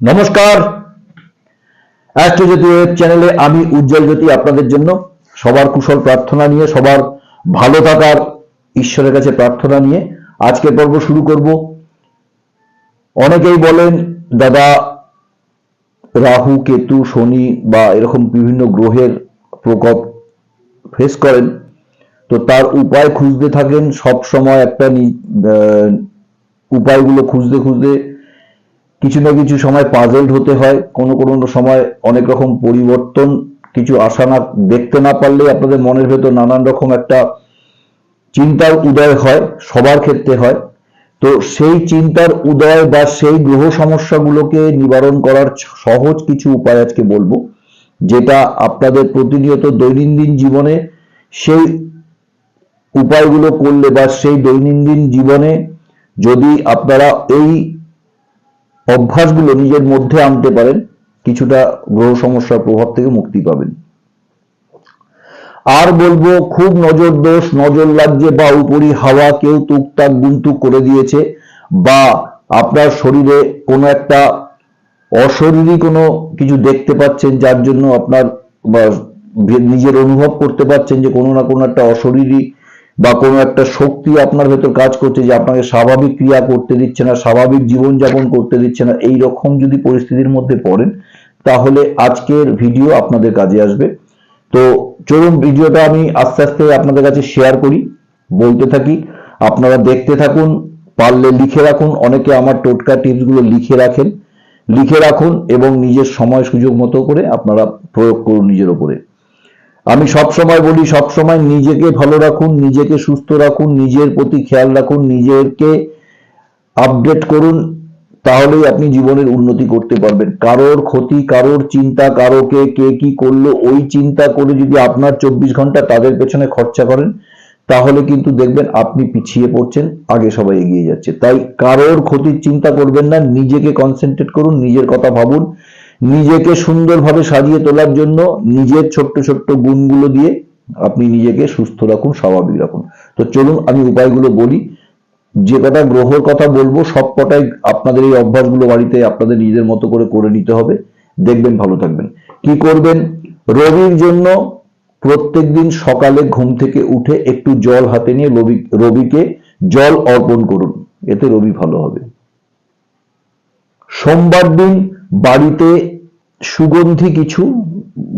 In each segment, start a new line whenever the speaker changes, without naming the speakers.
নমস্কার। অ্যাস্ট্রোজ্যোতি ওয়েব চ্যানেলে আমি উজ্জ্বল জ্যোতি আপনাদের জন্য সবার কুশল প্রার্থনা নিয়ে, সবার ভালো থাকার ঈশ্বরের কাছে প্রার্থনা নিয়ে আজকে পর্ব শুরু করব। অনেকেই বলেন, দাদা, রাহু, কেতু, শনি বা এরকম বিভিন্ন গ্রহের প্রকোপ ফেস করেন। তো তার উপায় খুঁজতে থাকেন সব সময় একটা উপায়গুলো খুঁজতে খুঁজতে কিছু না কিছু সময় পাজেলড হতে হয়, কোনো কোনো সময় অনেক রকম পরিবর্তন, কিছু আশা না, দেখতে না পারলে আপনাদের মনের ভেতর নানান রকম একটা চিন্তার উদয় হয়, সবার ক্ষেত্রে হয়। তো সেই চিন্তার উদয় বা সেই গ্রহ সমস্যাগুলোকে নিবারণ করার সহজ কিছু উপায় আজকে বলব, যেটা আপনাদের প্রতিনিয়ত দৈনন্দিন জীবনে সেই উপায়গুলো করলে বা সেই দৈনন্দিন জীবনে যদি আপনারা এই অভ্যাসগুলো নিজের মধ্যে আনতে পারেন, কিছুটা গ্রহ সমস্যার প্রভাব থেকে মুক্তি পাবেন। আর বলব, খুব নজর দোষ, নজর লাগছে, বা উপরি হাওয়া কেউ টুকটাক গুনটুক করে দিয়েছে, বা আপনার শরীরে কোনো একটা অশরীরী কোনো কিছু দেখতে পাচ্ছেন, যার জন্য আপনার নিজের অনুভব করতে পারছেন যে কোনো না কোনো একটা অশরীরী বা কোনো একটা শক্তি আপনার ভেতর কাজ করছে যে আপনাকে স্বাভাবিক ক্রিয়া করতে দিচ্ছে না, স্বাভাবিক জীবনযাপন করতে দিচ্ছে না, এই রকম যদি পরিস্থিতির মধ্যে পড়েন, তাহলে আজকের ভিডিও আপনাদের কাজে আসবে। তো চলুন ভিডিওটা আমি আস্তে আস্তে আপনাদের কাছে শেয়ার করি, বলতে থাকি। আপনারা দেখতে থাকুন, পারলে লিখে রাখুন, অনেকে আমার টোটকা টিপসগুলো লিখে রাখেন। লিখে রাখুন এবং নিজের সময় সুযোগ মতো করে আপনারা প্রয়োগ করুন নিজের ওপরে আমি সব সময় বলি, সব সময় নিজেকে ভালো রাখুন, নিজেকে সুস্থ রাখুন, নিজের প্রতি খেয়াল রাখুন, নিজেকে আপডেট করুন, তাহলেই আপনি জীবনের উন্নতি করতে পারবেন। কারোর ক্ষতি, কারোর চিন্তা, কারোকে কে কি করল, ওই চিন্তা করে যদি আপনার চব্বিশ ঘণ্টা তাদের পেছনে খরচা করেন, তাহলে কিন্তু দেখবেন আপনি পিছিয়ে পড়ছেন, আগে সবাই এগিয়ে যাচ্ছে। তাই কারোর ক্ষতির চিন্তা করবেন না, নিজেকে কনসেন্ট্রেট করুন, নিজের কথা ভাবুন নিজেকে সুন্দরভাবে সাজিয়ে তোলার জন্য নিজের ছোট্ট ছোট্ট গুণগুলো দিয়ে আপনি নিজেকে সুস্থ রাখুন, স্বাভাবিক রাখুন। তো চলুন, আমি উপায়গুলো বলি। যে কটা গ্রহর কথা বলব, সব কটাই আপনাদের এই অভ্যাসগুলো বাড়িতে আপনাদের নিজের মতো করে করে নিতে হবে। দেখবেন, ভালো থাকবেন। কি করবেন? রবির জন্য প্রত্যেকদিন সকালে ঘুম থেকে উঠে একটু জল হাতে নিয়ে রবি, রবিকে জল অর্পণ করুন। এতে রবি ভালো হবে। সোমবার দিন বাড়িতে সুগন্ধি কিছু,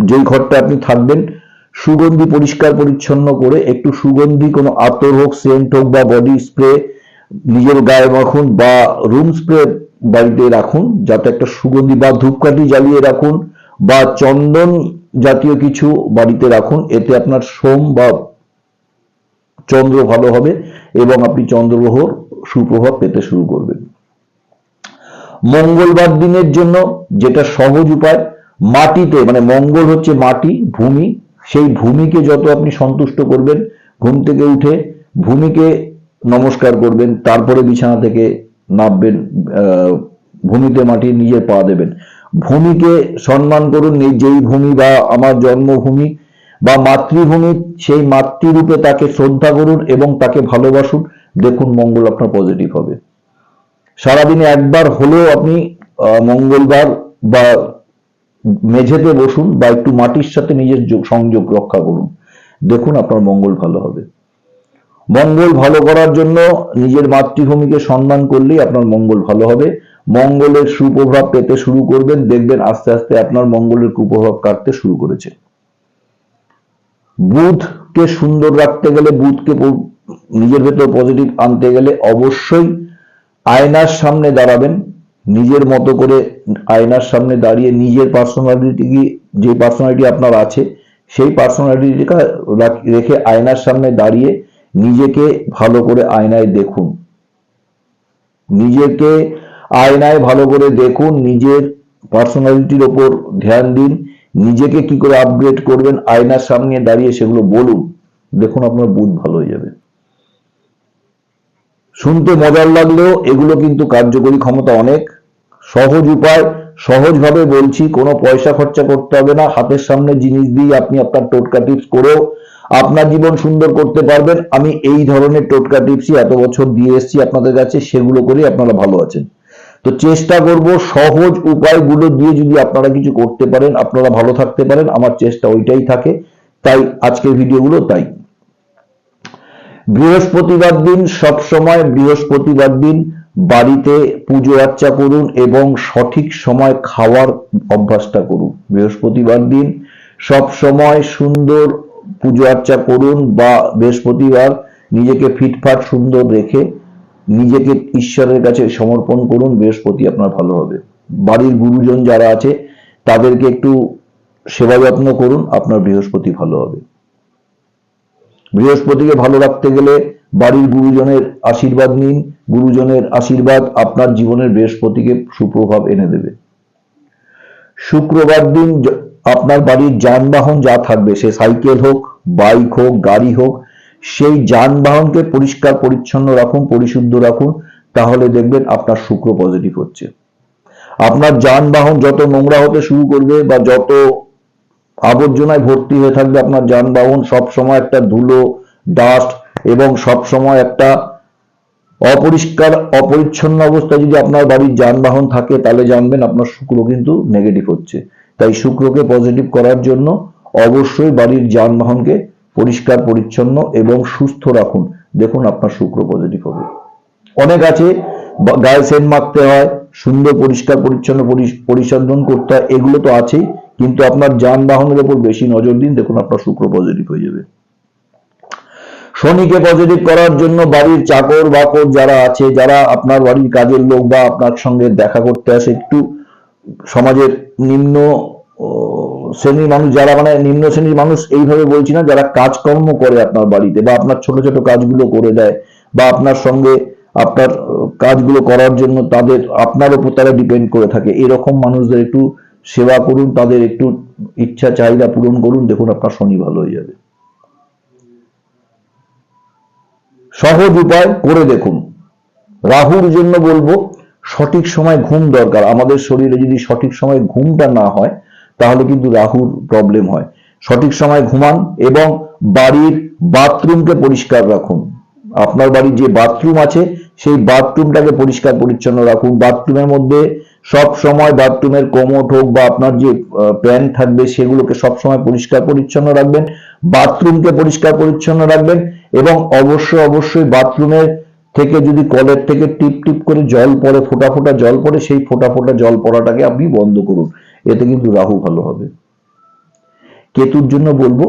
যেই ঘরটা আপনি থাকবেন, সুগন্ধি পরিষ্কার পরিচ্ছন্ন করে, একটু সুগন্ধি, কোনো আতর হোক, সেন্ট হোক বা বডি স্প্রে নিজের গায়ে মাখুন বা রুম স্প্রে বাড়িতে রাখুন, যাতে একটা সুগন্ধি বা ধূপকাঠি জ্বালিয়ে রাখুন বা চন্দন জাতীয় কিছু বাড়িতে রাখুন, এতে আপনার সোম বা চন্দ্র ভালো হবে এবং আপনি চন্দ্রগ্রহর সুপ্রভাব পেতে শুরু করবেন। মঙ্গলবার দিনের জন্য যেটা সহজ উপায়, মাটিতে মানে মঙ্গল হচ্ছে মাটি, ভূমি, সেই ভূমিকে যত আপনি সন্তুষ্ট করবেন, ঘুম থেকে উঠে ভূমিকে নমস্কার করবেন, তারপরে বিছানা থেকে নামবেন ভূমিতে মাটি নিজের পা দেবেন। ভূমিকে সম্মান করুন যেই ভূমি বা আমার জন্মভূমি বা মাতৃভূমি, সেই মাতৃরূপে তাকে শ্রদ্ধা করুন এবং তাকে ভালোবাসুন। দেখুন মঙ্গল আপনার পজিটিভ হবে। সারাদিনে একবার হলেও আপনি মঙ্গলবার বা মেঝেতে বসুন বা একটু মাটির সাথে নিজের সংযোগ রক্ষা করুন। দেখুন আপনার মঙ্গল ভালো হবে। মঙ্গল ভালো করার জন্য নিজের মাতৃভূমিকে সম্মান করলেই আপনার মঙ্গল ভালো হবে। মঙ্গলের সুপ্রভাব পেতে শুরু করবেন, দেখবেন আস্তে আস্তে আপনার মঙ্গলের কুপ্রভাব কাটতে শুরু করেছে। বুধকে সুন্দর রাখতে গেলে, বুধকে নিজের ভেতর পজিটিভ আনতে গেলে অবশ্যই আয়নার সামনে দাঁড়াবেন, নিজের মতো করে আয়নার সামনে দাঁড়িয়ে নিজের পার্সোনালিটি যে পার্সোনালিটি আপনার আছে, সেই পার্সোনালিটিটা রেখে আয়নার সামনে দাঁড়িয়ে নিজেকে ভালো করে আয়নায় দেখুন। নিজেকে আয়নায় ভালো করে দেখুন, নিজের পার্সোনালিটির ওপর ধ্যান দিন, নিজেকে কি করে আপগ্রেড করবেন, আয়নার সামনে দাঁড়িয়ে সেগুলো বলুন, দেখুন আপনার বুধ ভালো হয়ে যাবে। শুনতে মজার লাগলেও এগুলো কিন্তু কার্যকরী ক্ষমতা অনেক। সহজ উপায়, সহজভাবে বলছি, কোনো পয়সা খরচা করতে হবে না। হাতের সামনে জিনিস দিয়ে আপনি আপনার টোটকা টিপস করেও আপনার জীবন সুন্দর করতে পারবেন। আমি এই ধরনের টোটকা টিপসই এত বছর দিয়ে এসেছি আপনাদের কাছে, সেগুলো করেই আপনারা ভালো আছেন। তো চেষ্টা করব সহজ উপায়গুলো দিয়ে যদি আপনারা কিছু করতে পারেন, আপনারা ভালো থাকতে পারেন, আমার চেষ্টা ওইটাই থাকে। তাই আজকের ভিডিওগুলো তাই। বৃহস্পতিবার দিন, সব সময় বৃহস্পতিবার দিন বাড়িতে পুজো আর্চা করুন এবং সঠিক সময় খাওয়ার অভ্যাসটা করুন। বৃহস্পতিবার দিন সব সময় সুন্দর পুজো আর্চা করুন বা বৃহস্পতিবার নিজেকে ফিটফাট, সুন্দর রেখে নিজেকে ঈশ্বরের কাছে সমর্পণ করুন, বৃহস্পতি আপনার ভালো হবে। বাড়ির গুরুজন যারা আছে, তাদেরকে একটু সেবা যত্ন করুন, আপনার বৃহস্পতি ভালো হবে। বৃহস্পতিকে ভালো রাখতে গেলে বাড়ির গুরুজনের আশীর্বাদ নিন। গুরুজনের আশীর্বাদ আপনার জীবনের বৃহস্পতিকে সুপ্রভাব এনে দেবে। শুক্রবার দিন আপনার বাড়ির যানবাহন যা থাকবে, সে সাইকেল হোক, বাইক হোক, গাড়ি হোক, সেই যানবাহনকে পরিষ্কার, পরিচ্ছন্ন রাখুন, পরিশুদ্ধ রাখুন, তাহলে দেখবেন আপনার শুক্র পজিটিভ হচ্ছে। আপনার যানবাহন যত নোংরা হতে শুরু করবে বা যত আবর্জনায় ভর্তি হয়ে থাকবে আপনার যানবাহন, সব সময় একটা ধুলো ডাস্ট এবং সব সময় একটা অপরিষ্কার, অপরিচ্ছন্ন অবস্থা যদি আপনার বাড়ির যানবাহন থাকে, তাহলে জানবেন আপনার শুক্র কিন্তু নেগেটিভ হচ্ছে। তাই শুক্রকে পজিটিভ করার জন্য অবশ্যই বাড়ির যানবাহনকে পরিষ্কার, পরিচ্ছন্ন এবং সুস্থ রাখুন। দেখুন আপনার শুক্র পজিটিভ হবে। অনেক আছে গায়ে সেন্ট মাখতে হয়, সুন্দর, পরিষ্কার, পরিচ্ছন্ন, পরি- পরিশোধন করতে হয়, এগুলো তো আছেই। কিন্তু আপনার যানবাহনের উপর বেশি নজর দিন, দেখুন আপনার শুক্র পজিটিভ হয়ে যাবে। শনিকে পজিটিভ করার জন্য বাড়ির চাকর বাকর যারা আছে, যারা আপনার বাড়ির কাজের লোক বা আপনার সঙ্গে দেখা করতে আসে, একটু সমাজের নিম্ন শ্রেণির মানুষ, যারা মানে নিম্ন শ্রেণির মানুষ এইভাবে বলছি না, যারা কাজকর্ম করে আপনার বাড়িতে বা আপনার ছোট ছোট কাজগুলো করে দেয় বা আপনার সঙ্গে আপনার কাজগুলো করার জন্য তাদের, আপনার উপর তারা ডিপেন্ড করে থাকে। এরকম মানুষদের একটু সেবা করুন, তাদের একটু ইচ্ছা, চাহিদা পূরণ করুন, দেখুন আপনার শনি ভালো হয়ে যাবে। সহজ উপায় করে দেখুন। রাহুর জন্য বলব, সঠিক সময় ঘুম দরকার। আমাদের শরীরে যদি সঠিক সময় ঘুমটা না হয়, তাহলে কিন্তু রাহুর প্রবলেম হয়। সঠিক সময় ঘুমান এবং বাড়ির বাথরুমকে পরিষ্কার রাখুন। আপনার বাড়ির যে বাথরুম আছে, সেই বাথরুমটাকে পরিষ্কার পরিচ্ছন্ন রাখুন বাথরুমের মধ্যে সব সময় বাথরুমের কোমোট হোক বা আপনার যে প্যান থাকবে সেগুলোকে সব সময় পরিষ্কার পরিচ্ছন্ন রাখবেন বাথরুমকে পরিষ্কার পরিচ্ছন্ন রাখবেন এবং অবশ্যই অবশ্যই বাথরুমের থেকে যদি কলের থেকে টিপ টিপ করে জল পড়ে, ফোঁটা ফোঁটা জল পড়ে, সেই ফোঁটা ফোঁটা জল পড়াটাকে আপনি বন্ধ করুন। এতে কিন্তু রাহু ভালো হবে। কেতুর জন্য বলব,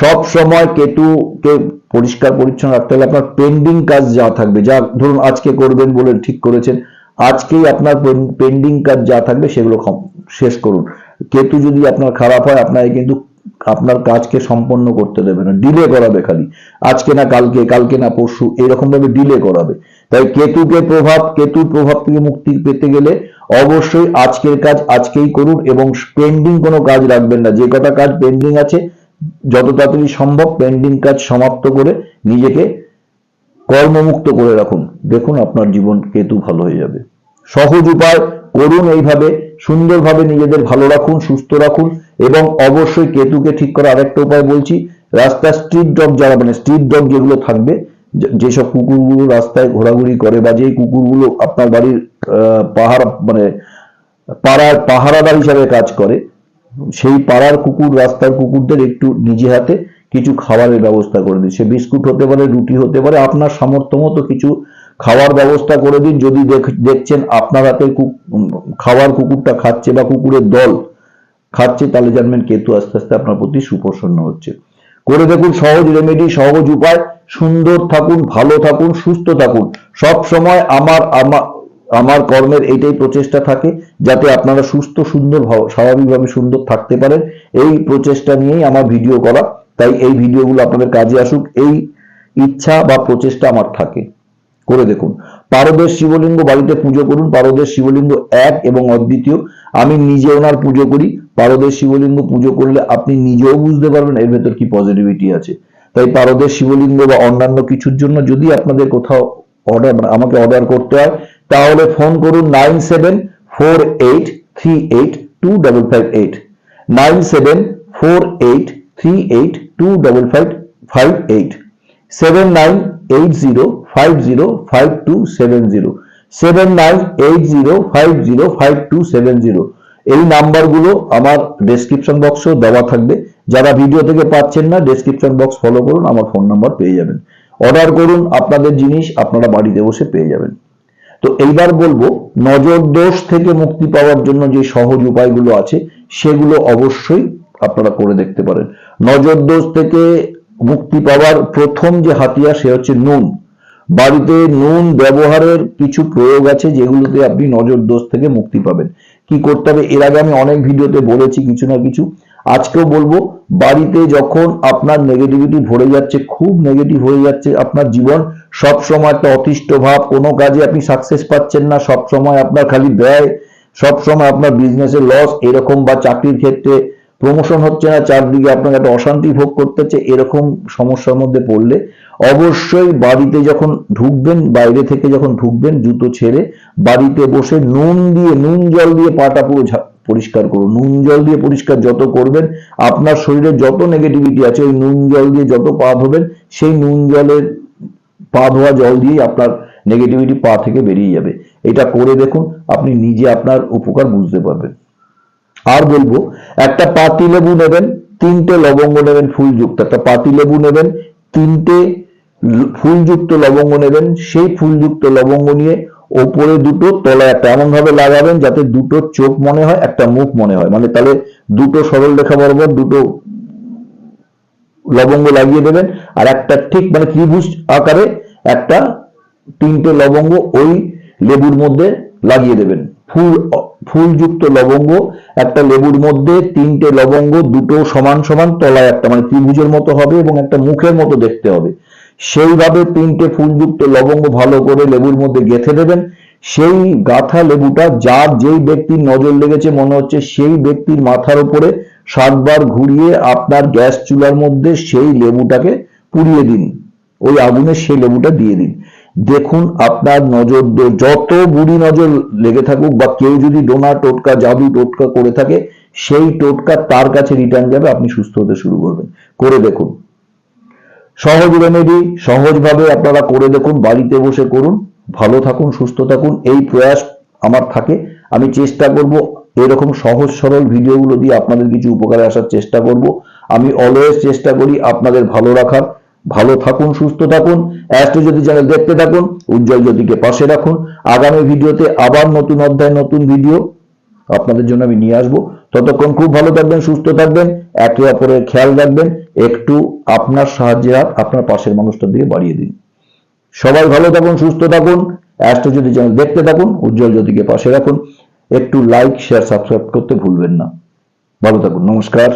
সব সময় কেতুকে পরিষ্কার পরিচ্ছন্ন রাখতে হলে আপনার পেন্ডিং কাজ যা থাকবে, যা ধরুন আজকে করবেন বলে ঠিক করেছেন আজকেই আপনার পেন্ডিং কাজ যা থাকবে সেগুলো শেষ করুন। কেতু যদি আপনার খারাপ হয়, আপনাকে কিন্তু আপনার কাজকে সম্পন্ন করতে দেবে না ডিলে করাবে খালি। আজকে না কালকে কালকে না পরশু এরকম ভাবে ডিলে করাবে। তাই কেতুকে প্রভাব, কেতুর প্রভাব থেকে মুক্তি পেতে গেলে অবশ্যই আজকের কাজ আজকেই করুন এবং পেন্ডিং কোনো কাজ রাখবেন না। যে কটা কাজ পেন্ডিং আছে, যত তাড়াতাড়ি সম্ভব পেন্ডিং কাজ সমাপ্ত করে নিজেকে কর্মমুক্ত করে রাখুন। দেখুন আপনার জীবন কেতু ভালো হয়ে যাবে। সহজ উপায়, করুন এইভাবে, সুন্দরভাবে নিজেদের ভালো রাখুন, সুস্থ রাখুন এবং অবশ্যই কেতুকে ঠিক করার আরেকটা উপায় বলছি রাস্তা স্ট্রিট ডগ যারা মানে স্ট্রিট ডগ যেগুলো থাকবে যেসব কুকুরগুলো রাস্তায় ঘোরাঘুরি করে বা যেই কুকুরগুলো আপনার বাড়ির পাহাড় মানে পাড়ার, পাহারাদার হিসাবে কাজ করে, সেই পাড়ার কুকুর, রাস্তার কুকুরদের একটু নিজে হাতে কিছু খাবারের ব্যবস্থা করে দিন। সে বিস্কুট হতে পারে, রুটি হতে পারে, আপনার সামর্থ্য মতো কিছু খাওয়ার ব্যবস্থা করে দিন। যদি দেখছেন আপনার হাতে খাওয়ার কুকুরটা খাচ্ছে বা কুকুরের দল খাচ্ছে, তাহলে জানবেন কেতু আস্তে আস্তে আপনার প্রতি সুপ্রসন্ন হচ্ছে। করে দেখুন সহজ রেমেডি সহজ উপায়। সুন্দর থাকুন, ভালো থাকুন, সুস্থ থাকুন। সব সময় আমার আমার কর্মের এইটাই প্রচেষ্টা থাকে, যাতে আপনারা সুস্থ, সুন্দর, ভাব- স্বাভাবিকভাবে সুন্দর থাকতে পারেন। এই প্রচেষ্টা নিয়েই আমার ভিডিও করা। তাই এই ভিডিওগুলো আপনাদের কাজে আসুক, এই ইচ্ছা বা প্রচেষ্টা আমার থাকে। করে দেখুন। পারদের শিবলিঙ্গ বাড়িতে পুজো করুন। পারদের শিবলিঙ্গ এক এবং অদ্বিতীয়। আমি নিজে ওনার পুজো করি। পারদের শিবলিঙ্গ পুজো করলে আপনি নিজেও বুঝতে পারবেন এর ভেতর কি পজিটিভিটি আছে। তাই পারদের শিবলিঙ্গ বা অন্যান্য কিছুর জন্য যদি আপনাদের কোথাও অর্ডার আমাকে অর্ডার করতে হয়, তাহলে ফোন করুন nine seven four eight three eight two double five eight nine seven four eight three eight two double five five eight seven nine eight zero five zero five two seven zero seven nine eight zero five zero five two seven zero এই নাম্বারগুলো আমার description বক্সেও দেওয়া থাকবে। যারা video থেকে পাচ্ছেন না description box follow করুন, আমার ফোন নাম্বার পেয়ে যাবেন। অর্ডার করুন, আপনাদের জিনিস আপনারা বাড়িতে বসে পেয়ে যাবেন। তো এইবার বলব নজর দোষ থেকে মুক্তি পাওয়ার জন্য যে সহজ উপায়গুলো আছে, সেগুলো অবশ্যই আপনারা করে দেখতে পারেন। নজর দোষ থেকে মুক্তি পাওয়ার প্রথম যে হাতিয়ার, সে হচ্ছে নুন। বাড়িতে নুন ব্যবহারের কিছু প্রয়োগ আছে যেগুলোতে আপনি নজর দোষ থেকে মুক্তি পাবেন। কি করতে হবে? এর আগে আমি অনেক ভিডিওতে বলেছি কিছু না কিছু। আজকেও বলব, বাড়িতে যখন আপনার নেগেটিভিটি ভরে যাচ্ছে, খুব নেগেটিভ হয়ে যাচ্ছে আপনার জীবন সব সময় একটা অতিষ্ঠ ভাব, কোনো কাজে আপনি সাকসেস পাচ্ছেন না সব সময় আপনার খালি ব্যয় সব সময় আপনার বিজনেসের লস এরকম বা চাকরির ক্ষেত্রে প্রমোশন হচ্ছে না, চারদিকে আপনাকে একটা অশান্তি ভোগ করতে হচ্ছে এরকম সমস্যার মধ্যে পড়লে অবশ্যই বাড়িতে যখন ঢুকবেন, বাইরে থেকে যখন ঢুকবেন, জুতো ছেড়ে বাড়িতে বসে নুন দিয়ে, নুন জল দিয়ে পাটা পুরো পরিষ্কার করুন। নুন জল দিয়ে পরিষ্কার যত করবেন, আপনার শরীরে যত নেগেটিভিটি আছে, ওই নুন জল দিয়ে যত পা ধোবেন, সেই নুন জলের পা ধোয়া জল দিয়েই আপনার নেগেটিভিটি পা থেকে বেরিয়ে যাবে। এটা করে দেখুন, আপনি নিজে আপনার উপকার বুঝতে পারবেন। আর বলব, একটা পাতি লেবু নেবেন, তিনটে লবঙ্গ নেবেন ফুলযুক্ত। একটা পাতি লেবু নেবেন, তিনটে ফুলযুক্ত লবঙ্গ নেবেন, সেই ফুলযুক্ত লবঙ্গ নিয়ে ওপরে দুটো তলায় একটা এমন ভাবে লাগাবেন যাতে দুটো চোখ মনে হয়, একটা মুখ মনে হয়। মানে তাহলে দুটো সরল রেখা বরাবর দুটো লবঙ্গ লাগিয়ে দেবেন, আর একটা ঠিক মানে ত্রিভুজ আকারে একটা তিনটে লবঙ্গ ওই লেবুর মধ্যে লাগিয়ে দেবেন। ফুল, ফুলযুক্ত লবঙ্গ, একটা লেবুর মধ্যে তিনটে লবঙ্গ, দুটো সমান সমান তলায় একটা মানে ত্রিভুজের মতো হবে এবং একটা মুখের মতো দেখতে হবে। সেইভাবে তিনটে ফুলযুক্ত লবঙ্গ ভালো করে লেবুর মধ্যে গেঁথে দেবেন। সেই গাথা লেবুটা, যার যেই ব্যক্তির নজর লেগেছে মনে হচ্ছে সেই ব্যক্তির মাথার উপরে সাতবার ঘুরিয়ে আপনার গ্যাস চুলার মধ্যে সেই লেবুটাকে পুড়িয়ে দিন। ওই আগুনে সেই লেবুটা দিয়ে দিন। দেখুন আপনার নজর যত বুড়ি নজর লেগে থাকুক বা কেউ যদি ডোনা টোটকা, জাদু টোটকা করে থাকে, সেই টোটকা তার কাছে রিটার্ন যাবে, আপনি সুস্থ হতে শুরু করবেন। করে দেখুন। সহজ রেমেডি সহজভাবে আপনারা করে দেখুন, বাড়িতে বসে করুন, ভালো থাকুন, সুস্থ থাকুন, এই প্রয়াস আমার থাকে। আমি চেষ্টা করব এরকম সহজ সরল ভিডিওগুলো দিয়ে আপনাদের কিছু উপকারে আসার চেষ্টা করব। আমি অলওয়েজ চেষ্টা করি আপনাদের ভালো রাখার। ভালো থাকুন, সুস্থ থাকুন অ্যাস্ট্রো জ্যোতি চ্যানেল দেখতে থাকুন, উজ্জ্বল জ্যোতিকে পাশে রাখুন। আগামী ভিডিওতে আবার নতুন অধ্যায়, নতুন ভিডিও আপনাদের জন্য আমি নিয়ে আসব। ততক্ষণ খুব ভালো থাকবেন, সুস্থ থাকবেন, একে অপরের খেয়াল রাখবেন, একটু আপনার সাহায্যে হাত আপনার পাশের মানুষটার দিকে বাড়িয়ে দিন। সবাই ভালো থাকুন, সুস্থ থাকুন অ্যাস্ট্রো জ্যোতি চ্যানেল দেখতে থাকুন, উজ্জ্বল জ্যোতিকে পাশে রাখুন। একটু লাইক শেয়ার সাবস্ক্রাইব করতে ভুলবেন না। ভালো থাকুন, নমস্কার।